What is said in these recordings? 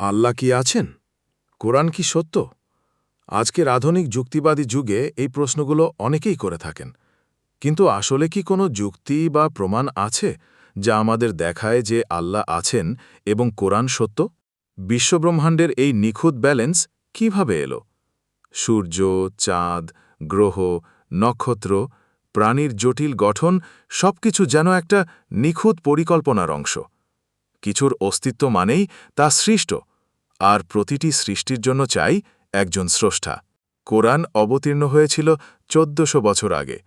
আল্লাহ কি আছেন? কোরআন কি সত্য? আজকের আধুনিক যুক্তিবাদী যুগে এই প্রশ্নগুলো অনেকেই করে থাকেন। কিন্তু আসলে কি কোনো যুক্তি বা প্রমাণ আছে যা আমাদের দেখায় যে আল্লাহ আছেন এবং কোরআন সত্য? বিশ্বব্রহ্মাণ্ডের এই নিখুঁত ব্যালেন্স কীভাবে এলো? সূর্য, চাঁদ, গ্রহ, নক্ষত্র, প্রাণীর জটিল গঠন সবকিছু যেন একটা নিখুঁত পরিকল্পনার অংশ। কিছুর অস্তিত্ব মানেই তা সৃষ্ট। আর প্রতিটি সৃষ্টির জন্য চাই একজন স্রষ্টা। কোরআন অবতীর্ণ হয়েছিল চোদ্দশো বছর আগে।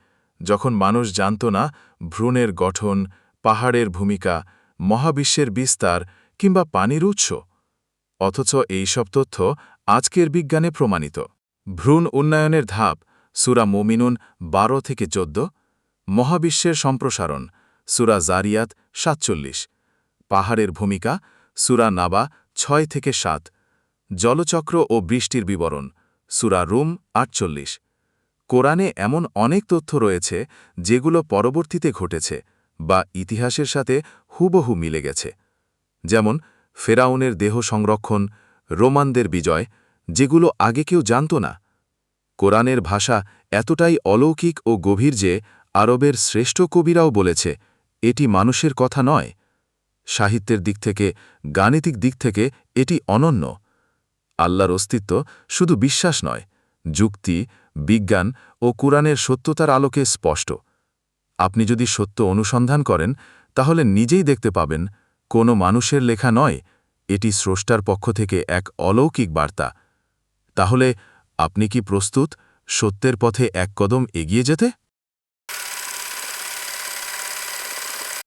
যখন মানুষ জানত না ভ্রূণের গঠন, পাহাড়ের ভূমিকা, মহাবিশ্বের বিস্তার কিংবা পানির উৎস। অথচ এই সব তথ্য আজকের বিজ্ঞানে প্রমাণিত। ভ্রূণ উন্নয়নের ধাপ, সুরা মোমিনুন বারো থেকে চোদ্দ। মহাবিশ্বের সম্প্রসারণ, সুরা জারিয়াত সাতচল্লিশ। পাহাড়ের ভূমিকা, সুরা নাবা ছয় থেকে সাত। জলচক্র ও বৃষ্টির বিবরণ, সুরা রুম আটচল্লিশ। কোরআনে এমন অনেক তথ্য রয়েছে যেগুলো পরবর্তীতে ঘটেছে বা ইতিহাসের সাথে হুবহু মিলে গেছে। যেমন, ফেরাউনের দেহ সংরক্ষণ, রোমানদের বিজয়, যেগুলো আগে কেউ জানত না। কোরআনের ভাষা এতটাই অলৌকিক ও গভীর যে আরবের শ্রেষ্ঠ কবিরাও বলেছে, এটি মানুষের কথা নয়। সাহিত্যের দিক থেকে, গাণিতিক দিক থেকে এটি অনন্য। আল্লাহর অস্তিত্ব শুধু বিশ্বাস নয়, যুক্তি, বিজ্ঞান ও কোরআনের সত্যতার আলোকে স্পষ্ট। আপনি যদি সত্য অনুসন্ধান করেন, তাহলে নিজেই দেখতে পাবেন, কোনো মানুষের লেখা নয়, এটি স্রষ্টার পক্ষ থেকে এক অলৌকিক বার্তা। তাহলে আপনি কি প্রস্তুত সত্যের পথে এক কদম এগিয়ে যেতে?